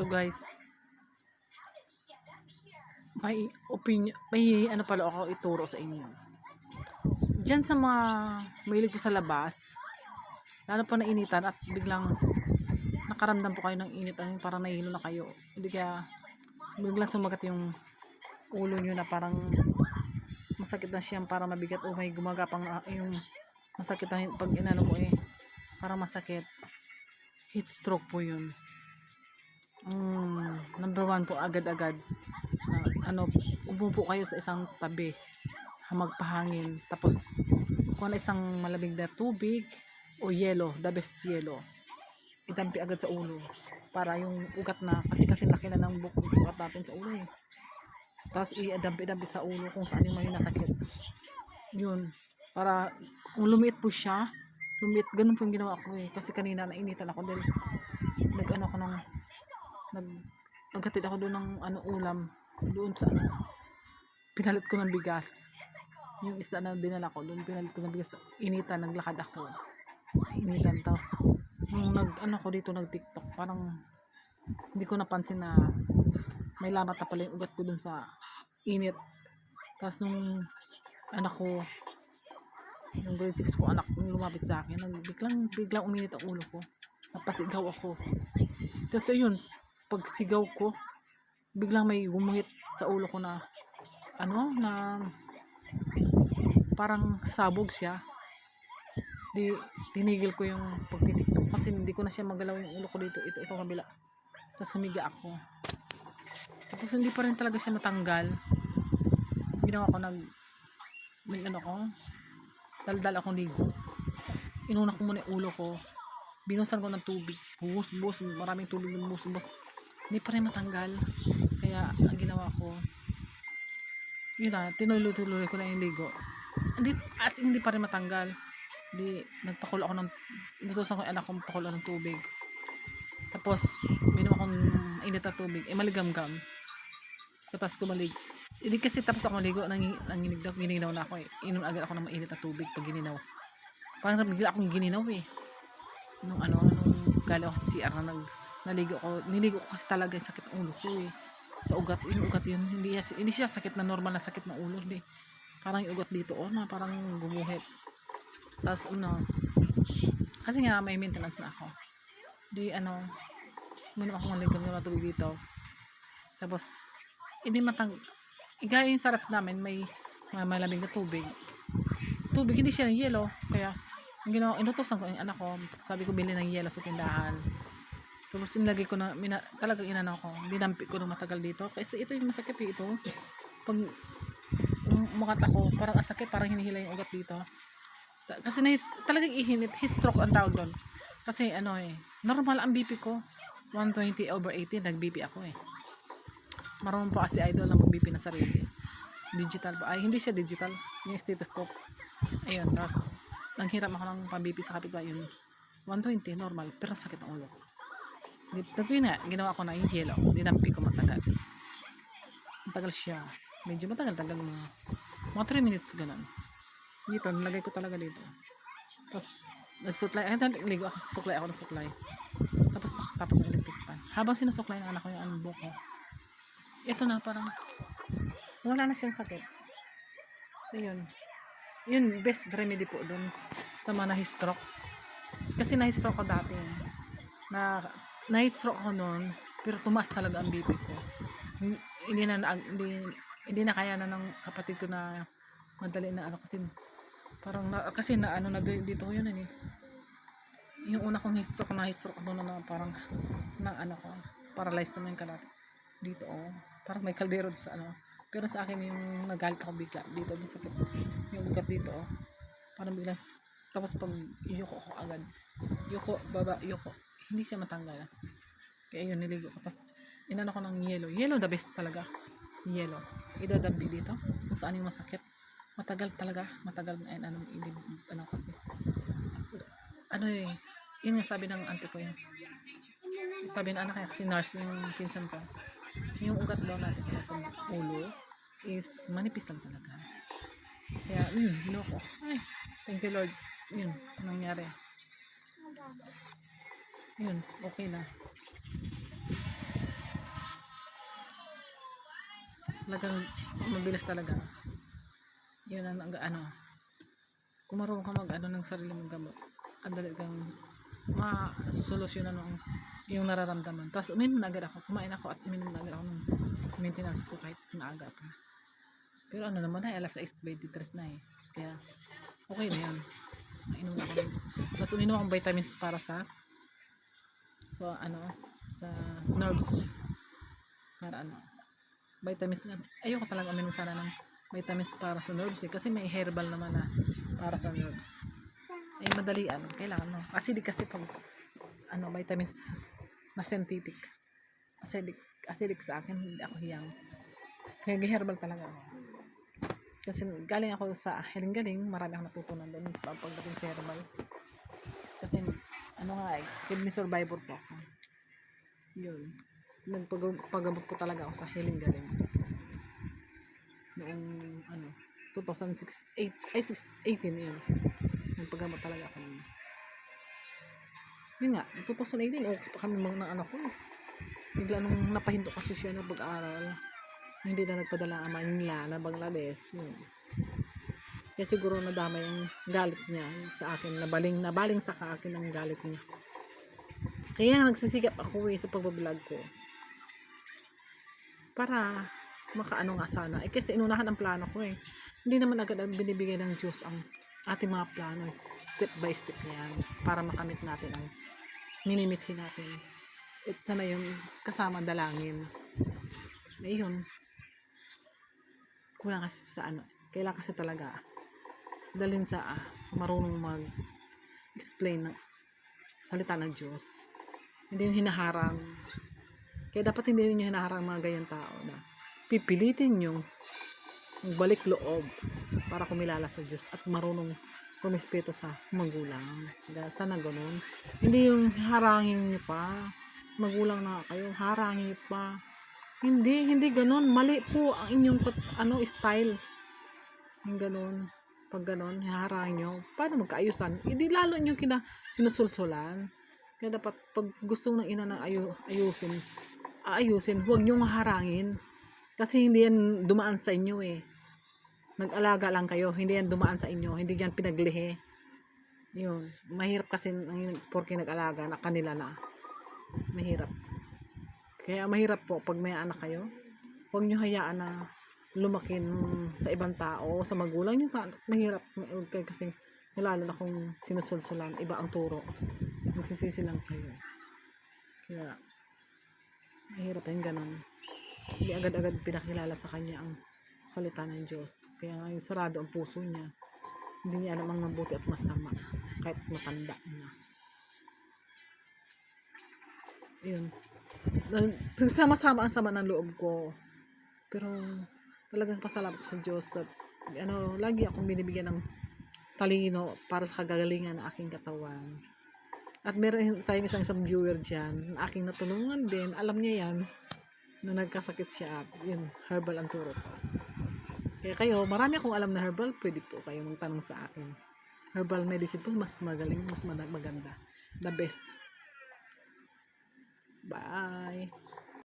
Hello guys. May opinion, may ano pala ako ituro sa inyo. Diyan sa mga mahilig po sa labas, lalo pa nainitan at biglang nakaramdam po kayo ng init, ang parang nahihilo na kayo. Hindi kaya biglang sumagat yung ulo nyo na parang masakit na siyang para mabigat o may gumagapang yung masakit na pag inano mo eh parang masakit heat stroke po yun Mm, number one po agad-agad. Na, ano umupo kayo sa isang tabi magpahangin. Tapos kung ano isang malamig na tubig o yelo the best yelo idampi agad sa ulo para yung ugat na kasi kasi laki na ng buk- ugat natin sa ulo. Eh tapos i-dampi-dampi sa ulo kung saan yung may nasakit yun. Para kung lumiit po siya lumiit ganun po yung ginawa ko eh. Kasi kanina nainitan ako dahil nag ano ako ng nag naghatid ako doon ng ano ulam. Doon sa ano pinalit ko ng bigas. Yung isda na dinala ko doon pinalit ko ng bigas. Initan naglakad ako. Initan tapos nung nag ano ko dito nag tiktok parang hindi ko napansin na may lamat na pala yung ugat ko doon sa init. Tapos nung anak ko yung grade 6 ko anak nung lumapit sa akin biglang biglang uminit ang ulo ko. Napasigaw ako. Tapos pag sigaw ko biglang may gumuhit sa ulo ko na ano na parang sabog siya. Di tinigil ko yung pagtitiktok kasi hindi ko na siya magalaw yung ulo ko dito. Ito ito kabila. Tapos humiga ako. Tapos hindi pa rin talaga siya matanggal ginawa ko nag nag ano ko daldal akong ligo. Inuna ko muna yung ulo ko. Binusan ko ng tubig. Buhos buhos. Maraming tubig buhos buhos hindi pa rin matanggal. Kaya ang ginawa ko yun na tinuloy-tuloy ko na yung ligo. Hindi, as in, hindi pa rin matanggal. Hindi nagpakulo ako ng inutusan ko yung anak kong pakulo ng tubig. Tapos minom akong init na tubig eh maligamgam. Tapos tumalig. Hindi kasi tapos ako maligo nang nanginig daw gininaw na ako eh. Inom agad ako ng mainit na tubig pag gininaw parang bigla akong gininaw eh. Nung ano nung galing ako sa CR na nag naligo ko niligo ko kasi talaga yung sakit ng ulo ko eh. Sa ugat yung ugat yun hindi, hindi siya sakit na normal na sakit ng ulo hindi. Parang yung ugat dito oh na parang gumuhit tapos ano kasi nga may maintenance na ako. Di ano minom ako ng ligam na tubig dito. Tapos hindi matang gaya yung sarap namin may may malamig na tubig. Tubig hindi siya ng yelo. Kaya ang ginawa inutosan ko yung anak ko. Sabi ko bili ng yelo sa tindahan tapos inilagay ko na mina, talagang inano ko dinampi ko ng matagal dito. Kasi ito yung masakit eh, ito. Pag um- umakat ako parang ang sakit parang hinihila yung ugat dito. Kasi na talagang ihinit heat stroke ang tawag doon. Kasi ano eh normal ang BP ko. 120 over 80 nag BP ako eh. Marunong pa kasi idol mag BP na sarili. Digital pa ay hindi siya digital. Yung stethoscope. Ayun tapos nanghiram ako ng pang BP sa kapitbahay yun. 120 normal pero sakit ang ulo ko Di- Tapos yun nga, ginawa ko na yung yellow. Dinampi ko matagal. Matagal siya. Medyo matagal-tagal mga mga 3 minutes ganun. Dito, nilagay ko talaga dito. Tapos, nagsuklay. Ay, ligo ako. Suklay ako ng suklay. Tapos, nakatapat ng electric fan. Habang sinusuklay ng anak ko yung buhok ko. Ito na, parang wala na siyang sakit. Ayun. Yun, best remedy po dun sa mga na-stroke. Kasi na-stroke ko dati. Na night stroke ako noon, pero tumaas talaga ang BP ko. Hin- Hindi na, na- hindi, hindi na kaya na ng kapatid ko na madali na ano kasi parang na, kasi na ano na dito ko yun eh. Yung una kong stroke na stroke ako na parang na ano ko, paralyzed naman yung kalat. Dito oh, parang may kaldero sa ano. Pero sa akin yung nagalit ako bigla dito, may sakit. Yung ugat dito oh. Parang biglang tapos pag yuko ko agad. Yuko, baba, yuko hindi siya matanggal. Kaya yun, niligo ko. Tapos, inano ko ng yellow. Yellow the best talaga. Yellow. Idadampi dito. Kung saan yung masakit. Matagal talaga. Matagal na yan. Ano, ano kasi. Ano eh. Yun nga sabi ng auntie ko yun. Sabi ng anak kaya kasi nurse yung pinsan ko. Yung ugat daw natin sa ulo is manipis lang talaga. Kaya, yun, hino ko. Ay, thank you Lord. Yun, nangyari. Yun, okay na. Talagang mabilis talaga. Yun ang, ang ano. Kung marunong ka mag ano ng sarili mong gamot, ang dali kang masusolusyonan ng yung nararamdaman. Tapos uminom na agad ako. Kumain ako at uminom na agad ako ng maintenance ko kahit maaga pa. Pero ano naman ay alas 6.23 na eh. Kaya okay na yan. Inom ako. Tapos uminom akong vitamins para sa so ano sa nerves. Para ano vitamins nga. Ayoko talaga uminom sana ng vitamins para sa nerves eh. Kasi may herbal naman na para sa nerves. Eh madali ano. Kailangan no. Acidic kasi pag ano vitamins na synthetic. Acidic. Acidic sa akin. Hindi ako hiyang. Kaya herbal talaga ako. Kasi galing ako sa heling-galing, marami akong natutunan doon pag- pagdating sa herbal. Kasi ano nga eh, kidney survivor po ako. Yun. Nagpagamot po talaga ako sa heling-galing. Noong ano, 2006, 8, ay 6, 18 yun. Nagpagamot talaga ako. nun. Yun nga, 2018, okay pa kami mga ng anak ko. Bigla nung napahinto kasi siya na pag-aaral hindi na nagpadala ang Manila na Bangladesh. Yun. Kaya siguro nadama yung galit niya sa akin. Nabaling, nabaling sa akin ang galit niya. Kaya nagsisikap ako eh sa pagbablog ko. Para makaano nga sana. Eh kasi inunahan ang plano ko eh. Hindi naman agad ang binibigay ng Diyos ang ating mga plano eh. Step by step yan. Para makamit natin ang minimithi natin. At sana yung kasama dalangin. Eh yun, kulang kasi sa ano, kailangan kasi talaga dalhin sa ah, marunong mag explain ng salita ng Diyos. Hindi yung hinaharang. Kaya dapat hindi niyo hinaharang mga ganyan tao na pipilitin yung balik loob para kumilala sa Diyos at marunong rumispeto sa magulang. Sana ganun. Hindi yung harangin niyo pa. Magulang na kayo, harangin niyo pa. Hindi, hindi ganun. Mali po ang inyong ano, style. Yung ganun. Pag ganun, hiharang nyo. Paano magkaayusan? Hindi lalo nyo kina sinusulsulan. Kaya dapat pag gusto ng ina na ayu, ayusin, aayusin, huwag nyo harangin. Kasi hindi yan dumaan sa inyo eh. Nag-alaga lang kayo, hindi yan dumaan sa inyo, hindi yan pinaglihi. Yun. Mahirap kasi porke nag-alaga na kanila na. Mahirap. Kaya mahirap po pag may anak kayo. Huwag nyo hayaan na lumakin sa ibang tao, sa magulang nyo. Sa, mahirap Huwag kayo kasi lalo na kung sinusulsulan, iba ang turo. Magsisisi lang kayo. Kaya mahirap yung ganun. Hindi agad-agad pinakilala sa kanya ang salita ng Diyos. Kaya ngayon sarado ang puso niya. Hindi niya alam ang mabuti at masama. Kahit matanda na. Yun nagsama-sama ang sama ng loob ko. Pero talagang pasalamat sa Diyos that ano, lagi akong binibigyan ng talino para sa kagagalingan ng aking katawan. At meron tayong isang isang viewer dyan, na aking natulungan din. Alam niya yan, na nagkasakit siya at yun, herbal ang turo ko. Kaya kayo, marami akong alam na herbal, pwede po kayo magtanong sa akin. Herbal medicine po, mas magaling, mas mag- maganda. The best. Bye.